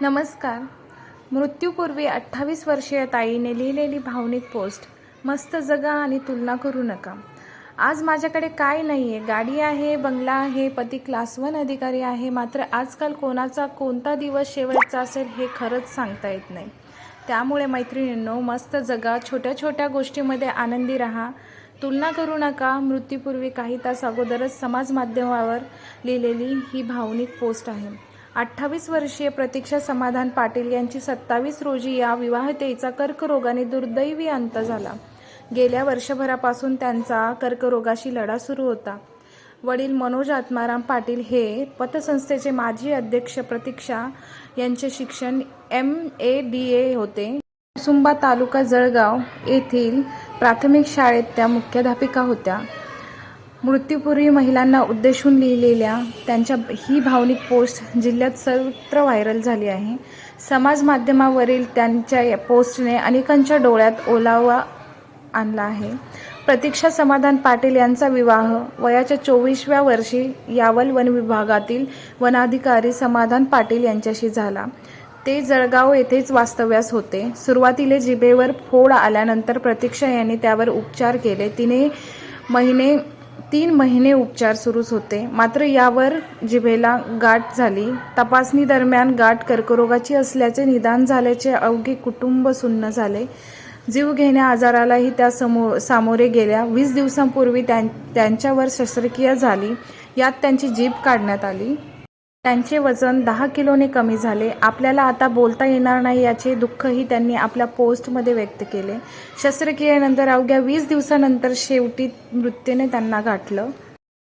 नमस्कार. मृत्यूपूर्वी अठ्ठावीस वर्षीय ताईने लिहिलेली भावनिक पोस्ट मस्त जगा आणि तुलना करू नका. आज माझ्याकडे काय नाही आहे गाडी आहे बंगला आहे पती क्लास वन अधिकारी आहे मात्र आजकाल कोणाचा कोणता दिवस शेवटचा असेल हे खरंच सांगता येत नाही. त्यामुळे मैत्रिणींनो मस्त जगा छोट्या छोट्या गोष्टीमध्ये आनंदी राहा. तुलना करू नका मृत्यूपूर्वी काही तास अगोदरच समाज माध्यमावर लिहिलेली ही भावनिक पोस्ट आहे. अठ्ठावीस वर्षीय प्रतीक्षा समाधान पाटील यांची सत्तावीस रोजी या विवाहतेचा कर्करोगाने दुर्दैवी अंत झाला. गेल्या वर्षभरापासून त्यांचा कर्करोगाशी लढा सुरू होता. वडील मनोज आत्माराम पाटील हे पतसंस्थेचे माजी अध्यक्ष प्रतीक्षा यांचे शिक्षण एम ए डी ए होते. सुंबा तालुका जळगाव येथील प्राथमिक शाळेत त्या मुख्याध्यापिका होत्या. मृत्यूपूर्वी महिलांना उद्देशून लिहिलेल्या त्यांच्या ही भावनिक पोस्ट जिल्ह्यात सर्वत्र व्हायरल झाली आहे. समाज माध्यमावरील त्यांच्या या पोस्टने अनेकांच्या डोळ्यात ओलावा आणला आहे. प्रतीक्षा समाधान पाटील यांचा विवाह वयाच्या चोवीसव्या वर्षी यावल वन विभागातील वनाधिकारी समाधान पाटील यांच्याशी झाला. ते जळगाव येथेच वास्तव्यास होते. सुरुवातीला जिभेवर फोड आल्यानंतर प्रतीक्षा यांनी त्यावर उपचार केले. तिने महिने तीन महिने उपचार सुरूच होते. मात्र यावर जिभेला गाठ झाली. तपासणी दरम्यान गाठ कर्करोगाची असल्याचे निदान झाल्याचे अवघे कुटुंब सुन्न झाले. जीव घेण्या आजारालाही त्या समो सामोरे गेल्या. वीस दिवसांपूर्वी त्यां त्यांच्यावर शस्त्रक्रिया झाली. यात त्यांची जीभ काढण्यात आली. त्यांचे वजन दहा किलोने कमी झाले. आपल्याला आता बोलता येणार नाही याचे दुःखही त्यांनी आपल्या पोस्टमध्ये व्यक्त केले. शस्त्रक्रियेनंतर अवघ्या वीस दिवसानंतर शेवटी मृत्यूने त्यांना गाठलं.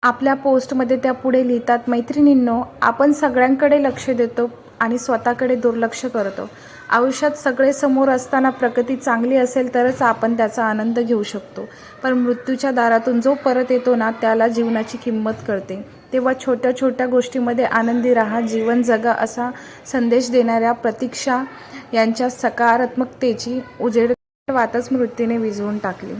आपल्या पोस्टमध्ये त्या पुढे लिहितात मैत्रिणींनो आपण सगळ्यांकडे लक्ष देतो आणि स्वतःकडे दुर्लक्ष करतो. आयुष्यात सगळे समोर असताना प्रगती चांगली असेल तरच आपण त्याचा आनंद घेऊ शकतो. पण मृत्यूच्या दारातून जो परत येतो ना त्याला जीवनाची किंमत कळते. तेव्हा छोट्या छोट्या गोष्टीमध्ये आनंदी राहा जीवन जगा असा संदेश देणाऱ्या प्रतीक्षा यांच्या सकारात्मकतेची उजेड वातच मृत्यूने विझवून टाकली.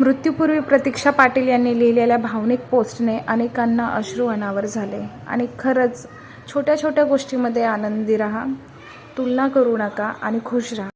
मृत्यूपूर्वी प्रतीक्षा पाटील यांनी लिहिलेल्या भावनिक पोस्टने अनेकांना अश्रू अनावर झाले. आणि खरंच छोट्या छोट्या गोष्टीमध्ये आनंदी राहा तुलना करू नका आणि खुश राहा.